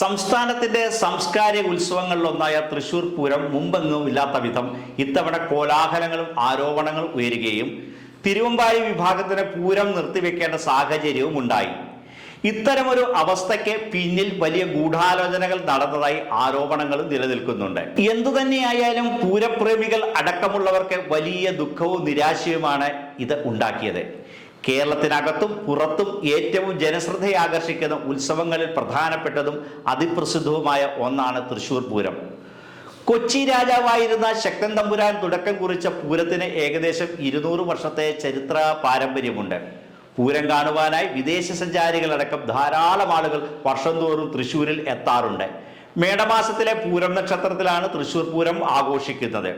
സംസ്ഥാനത്തിന്റെ സാംസ്കാരിക ഉത്സവങ്ങളിലൊന്നായ തൃശൂർ പൂരം മുമ്പെങ്ങും ഇല്ലാത്ത വിധം ഇത്തവണ കോലാഹലങ്ങളും ആരോപണങ്ങളും ഉയരുകയും തിരുവമ്പാടി വിഭാഗത്തിന് പൂരം നിർത്തിവെക്കേണ്ട സാഹചര്യവും ഉണ്ടായി. ഇത്തരമൊരു അവസ്ഥയ്ക്ക് പിന്നിൽ വലിയ ഗൂഢാലോചനകൾ നടന്നതായി ആരോപണങ്ങളും നിലനിൽക്കുന്നുണ്ട്. എന്തുതന്നെയായാലും പൂരപ്രേമികൾ അടക്കമുള്ളവർക്ക് വലിയ ദുഃഖവും നിരാശയുമാണ് ഇത് ഉണ്ടാക്കിയത്. കേരളത്തിനകത്തും പുറത്തും ഏറ്റവും ജനശ്രദ്ധയെ ആകർഷിക്കുന്ന ഉത്സവങ്ങളിൽ പ്രധാനപ്പെട്ടതും അതിപ്രസിദ്ധവുമായ ഒന്നാണ് തൃശൂർ പൂരം. കൊച്ചി രാജാവായിരുന്ന ശക്തൻ തമ്പുരാൻ തുടക്കം കുറിച്ച പൂരത്തിന് ഏകദേശം ഇരുന്നൂറ് വർഷത്തെ ചരിത്ര പാരമ്പര്യമുണ്ട്. പൂരം കാണുവാനായി വിദേശ സഞ്ചാരികളടക്കം ധാരാളം ആളുകൾ വർഷം തോറും തൃശ്ശൂരിൽ എത്താറുണ്ട്. മേടമാസത്തിലെ പൂരം നക്ഷത്രത്തിലാണ് തൃശ്ശൂർ പൂരം ആഘോഷിക്കുന്നത്.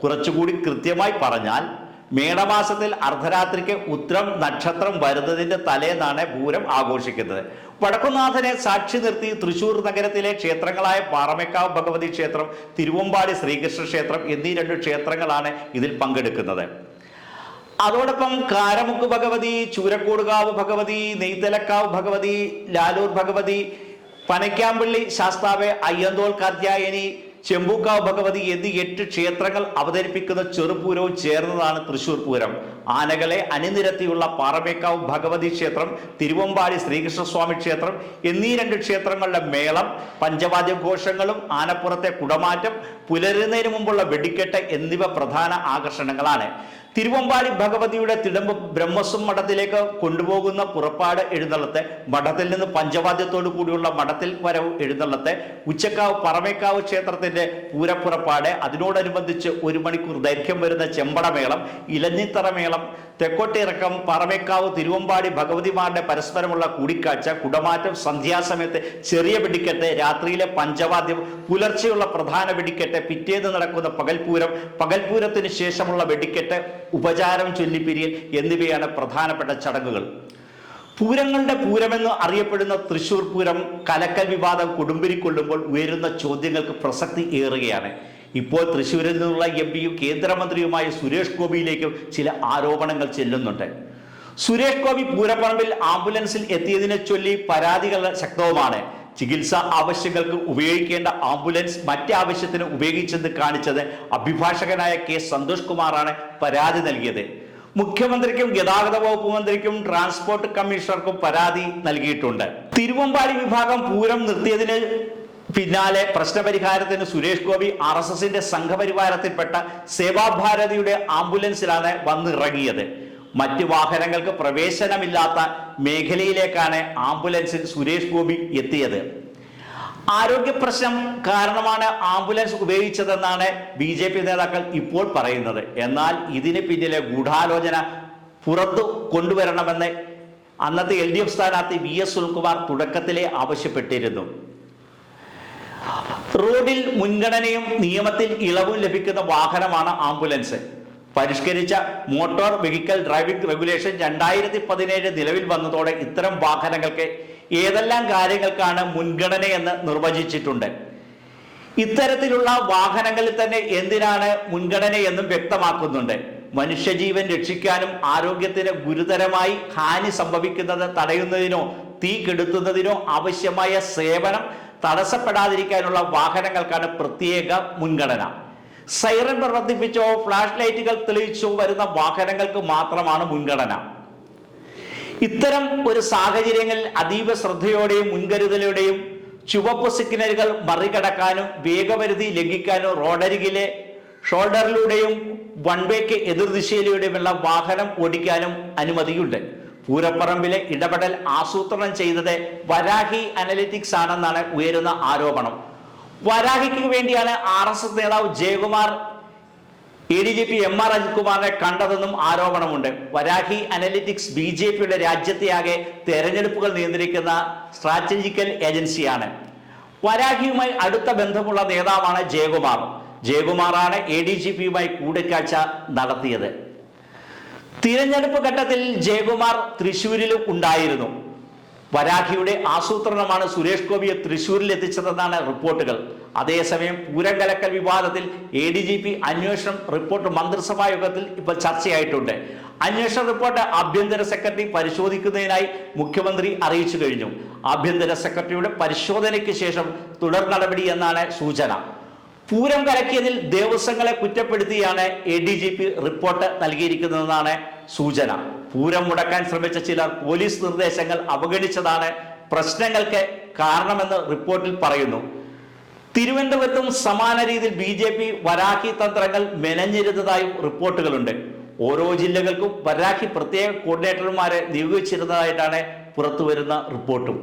കുറച്ചുകൂടി കൃത്യമായി പറഞ്ഞാൽ മേടമാസത്തിൽ അർദ്ധരാത്രിക്ക് ഉത്രം നക്ഷത്രം വരുന്നതിന്റെ തലേന്നാണ് പൂരം ആഘോഷിക്കുന്നത്. വടക്കുനാഥനെ സാക്ഷി നിർത്തി തൃശൂർ നഗരത്തിലെ ക്ഷേത്രങ്ങളായ പാറമേക്കാവ് ഭഗവതി ക്ഷേത്രം തിരുവമ്പാടി ശ്രീകൃഷ്ണ ക്ഷേത്രം എന്നീ രണ്ട് ക്ഷേത്രങ്ങളാണ് ഇതിൽ പങ്കെടുക്കുന്നത്. അതോടൊപ്പം കാരമുക്ക് ഭഗവതി ചൂരക്കോടുകാവ് ഭഗവതി നെയ്തലക്കാവ് ഭഗവതി ലാലൂർ ഭഗവതി പനയ്ക്കാമ്പള്ളി ശാസ്താവ് അയ്യന്തോൾ കാർത്യായനി ചെമ്പൂക്കാവ് ഭഗവതി എന്നീ എട്ട് ക്ഷേത്രങ്ങൾ അവതരിപ്പിക്കുന്ന ചെറുപൂരവും ചേർന്നതാണ് തൃശൂർ പൂരം. ആനകളെ അണിനിരത്തിയുള്ള പാറമേക്കാവ് ഭഗവതി ക്ഷേത്രം തിരുവമ്പാടി ശ്രീകൃഷ്ണസ്വാമി ക്ഷേത്രം എന്നീ രണ്ട് ക്ഷേത്രങ്ങളുടെ മേളം പഞ്ചവാദ്യ ഘോഷങ്ങളും ആനപ്പുറത്തെ കുടമാറ്റം പുലരുന്നതിന് മുമ്പുള്ള വെടിക്കെട്ട് എന്നിവ പ്രധാന ആകർഷണങ്ങളാണ്. തിരുവമ്പാടി ഭഗവതിയുടെ തിടമ്പ് ബ്രഹ്മസ്വം മഠത്തിലേക്ക് കൊണ്ടുപോകുന്ന പുറപ്പാട് എഴുന്നള്ളത്ത് മഠത്തിൽ നിന്ന് പഞ്ചവാദ്യത്തോടു കൂടിയുള്ള മഠത്തിൽ വരവ് എഴുന്നള്ളത്തെ ഉച്ചക്കാവ് പറമേക്കാവ് ക്ഷേത്രത്തിന്റെ പൂരപ്പുറപ്പാട്. അതിനോടനുബന്ധിച്ച് ഒരു മണിക്കൂർ ദൈർഘ്യം വരുന്ന ചെമ്പടമേളം ഇലഞ്ഞിത്തറമേളം തെക്കോട്ടിറക്കം പറമേക്കാവ് തിരുവമ്പാടി ഭഗവതിമാരുടെ പരസ്പരമുള്ള കൂടിക്കാഴ്ച കുടമാറ്റം സന്ധ്യാസമയത്ത് ചെറിയ വെടിക്കെട്ട് രാത്രിയിലെ പഞ്ചവാദ്യം പുലർച്ചെയുള്ള പ്രധാന വെടിക്കെട്ട് പിറ്റേന്ന് നടക്കുന്ന പകൽപൂരം പകൽപൂരത്തിന് ശേഷമുള്ള വെടിക്കെട്ട് ഉപചാരം ചൊല്ലിപ്പിരിയൽ എന്നിവയാണ് പ്രധാനപ്പെട്ട ചടങ്ങുകൾ. പൂരങ്ങളുടെ പൂരമെന്ന് അറിയപ്പെടുന്ന തൃശൂർ പൂരം കലക്കൽ വിവാദം കൊടുമ്പിരിക്കൊള്ളുമ്പോൾ ഉയരുന്ന ചോദ്യങ്ങൾക്ക് പ്രസക്തി ഏറുകയാണ്. ഇപ്പോൾ തൃശ്ശൂരിൽ നിന്നുള്ള എം പിയും കേന്ദ്രമന്ത്രിയുമായ സുരേഷ് ഗോപിയിലേക്കും ചില ആരോപണങ്ങൾ ചെല്ലുന്നുണ്ട്. സുരേഷ് ഗോപി പൂരപ്പറമ്പിൽ ആംബുലൻസിൽ എത്തിയതിനെ ചൊല്ലി പരാതികൾ ശക്തവുമാണ്. ചികിത്സാ ആവശ്യങ്ങൾക്ക് ഉപയോഗിക്കേണ്ട ആംബുലൻസ് മറ്റാവശ്യത്തിന് ഉപയോഗിച്ചെന്ന് കാണിച്ചത് അഭിഭാഷകനായ കെ സന്തോഷ് കുമാറാണ് പരാതി നൽകിയത്. മുഖ്യമന്ത്രിക്കും ഗതാഗത വകുപ്പ് മന്ത്രിക്കും ട്രാൻസ്പോർട്ട് കമ്മീഷണർക്കും പരാതി നൽകിയിട്ടുണ്ട്. തിരുവമ്പാടി വിഭാഗം പൂരം നിർത്തിയതിന് പിന്നാലെ പ്രശ്നപരിഹാരത്തിന് സുരേഷ് ഗോപി ആർ എസ് എസിന്റെ സംഘപരിവാരത്തിൽപ്പെട്ട സേവാഭാരതിയുടെ ആംബുലൻസിലാണ് വന്നിറങ്ങിയത്. മറ്റ് വാഹനങ്ങൾക്ക് പ്രവേശനമില്ലാത്ത മേഖലയിലേക്കാണ് ആംബുലൻസിൽ സുരേഷ് ഗോപി എത്തിയത്. ആരോഗ്യ പ്രശ്നം കാരണമാണ് ആംബുലൻസ് ഉപയോഗിച്ചതെന്നാണ് ബി ജെ പി നേതാക്കൾ ഇപ്പോൾ പറയുന്നത്. എന്നാൽ ഇതിന് പിന്നിലെ ഗൂഢാലോചന പുറത്തു കൊണ്ടുവരണമെന്ന് അന്നത്തെ എൽ ഡി എഫ് സ്ഥാനാർത്ഥി വി എസ് സുനിൽകുമാർ തുടക്കത്തിലെ ആവശ്യപ്പെട്ടിരുന്നു. റോഡിൽ മുൻഗണനയും നിയമത്തിൽ ഇളവും ലഭിക്കുന്ന വാഹനമാണ് ആംബുലൻസ്. പരിഷ്കരിച്ച മോട്ടോർ വെഹിക്കിൾ ഡ്രൈവിംഗ് റെഗുലേഷൻ രണ്ടായിരത്തി പതിനേഴ് നിലവിൽ വന്നതോടെ ഇത്തരം വാഹനങ്ങൾക്ക് ഏതെല്ലാം കാര്യങ്ങൾക്കാണ് മുൻഗണന എന്ന് നിർവചിച്ചിട്ടുണ്ട്. ഇത്തരത്തിലുള്ള വാഹനങ്ങളിൽ തന്നെ എന്തിനാണ് മുൻഗണന മുൻഗണനയെന്നും വ്യക്തമാക്കുന്നുണ്ട്. മനുഷ്യജീവൻ രക്ഷിക്കാനും ആരോഗ്യത്തിന് ഗുരുതരമായി ഹാനി സംഭവിക്കുന്നത് തടയുന്നതിനോ തീ കെടുത്തുന്നതിനോ ആവശ്യമായ സേവനം തടസ്സപ്പെടാതിരിക്കാനുള്ള വാഹനങ്ങൾക്കാണ് പ്രത്യേക മുൻഗണന. സൈറൻ പ്രവർത്തിപ്പിച്ചോ ഫ്ലാഷ് ലൈറ്റുകൾ തെളിയിച്ചോ വരുന്ന വാഹനങ്ങൾക്ക് മാത്രമാണ് മുൻഗണന. ഇത്തരം ഒരു സാഹചര്യങ്ങളിൽ അതീവ ശ്രദ്ധയോടെയും മുൻകരുതലോടെയും ചുവപ്പ് സിഗ്നലുകൾ മറികടക്കാനും വേഗപരിധി ലംഘിക്കാനും റോഡരികിലെ ഷോൾഡറിലൂടെയും വൺ വേക്ക് എതിർദിശയിലൂടെയുമുള്ള വാഹനം ഓടിക്കാനും അനുമതിയുണ്ട്. പൂരപ്പറമ്പിലെ ഇടപെടൽ ആസൂത്രണം ചെയ്തത് വരാഹി അനലിറ്റിക്സ് ആണെന്നാണ് ഉയരുന്ന ആരോപണം. വരാഹിക്ക് വേണ്ടിയാണ് ആർ നേതാവ് Jayakumar A D G P M R അജിത്കുമാറിനെ കണ്ടതെന്നും ആരോപണമുണ്ട്. വരാഹി അനലിറ്റിക്സ് ബി ജെ പിയുടെ രാജ്യത്തെയാകെ തെരഞ്ഞെടുപ്പുകൾ നിയന്ത്രിക്കുന്ന സ്ട്രാറ്റജിക്കൽ ഏജൻസിയാണ്. വരാഹിയുമായി അടുത്ത ബന്ധമുള്ള നേതാവാണ് ജയകുമാർ. ജയകുമാറാണ് എ ഡി ജി പിയുമായി കൂടിക്കാഴ്ച നടത്തിയത്. തിരഞ്ഞെടുപ്പ് ഘട്ടത്തിൽ ജയകുമാർ തൃശൂരിലും ഉണ്ടായിരുന്നു. വരാഖിയുടെ ആസൂത്രണമാണ് സുരേഷ് ഗോപിയെ തൃശൂരിൽ എത്തിച്ചതെന്നാണ് റിപ്പോർട്ടുകൾ. അതേസമയം പൂരം കലക്കൽ വിവാദത്തിൽ എ ഡി ജി പി അന്വേഷണം റിപ്പോർട്ട് മന്ത്രിസഭാ യോഗത്തിൽ ഇപ്പോൾ ചർച്ചയായിട്ടുണ്ട്. അന്വേഷണ റിപ്പോർട്ട് ആഭ്യന്തര സെക്രട്ടറി പരിശോധിക്കുന്നതിനായി മുഖ്യമന്ത്രി അറിയിച്ചു കഴിഞ്ഞു. ആഭ്യന്തര സെക്രട്ടറിയുടെ പരിശോധനയ്ക്ക് ശേഷം തുടർ നടപടി എന്നാണ് സൂചന. പൂരം കലക്കിയതിൽ ദേവസ്വങ്ങളെ കുറ്റപ്പെടുത്തിയാണ് A D G P report നൽകിയിരിക്കുന്നതെന്നാണ് സൂചന. പൂരം മുടക്കാൻ ശ്രമിച്ച ചിലർ പോലീസ് നിർദ്ദേശങ്ങൾ അവഗണിച്ചതാണ് പ്രശ്നങ്ങൾക്ക് കാരണമെന്ന് റിപ്പോർട്ടിൽ പറയുന്നു. തിരുവനന്തപുരത്തും സമാന രീതിയിൽ ബി ജെ പി വരാഖി തന്ത്രങ്ങൾ മെനഞ്ഞിരുന്നതായും റിപ്പോർട്ടുകളുണ്ട്. ഓരോ ജില്ലകൾക്കും വരാഖി പ്രത്യേക കോർഡിനേറ്റർമാരെ നിയോഗിച്ചിരുന്നതായിട്ടാണ് പുറത്തുവരുന്ന റിപ്പോർട്ടും.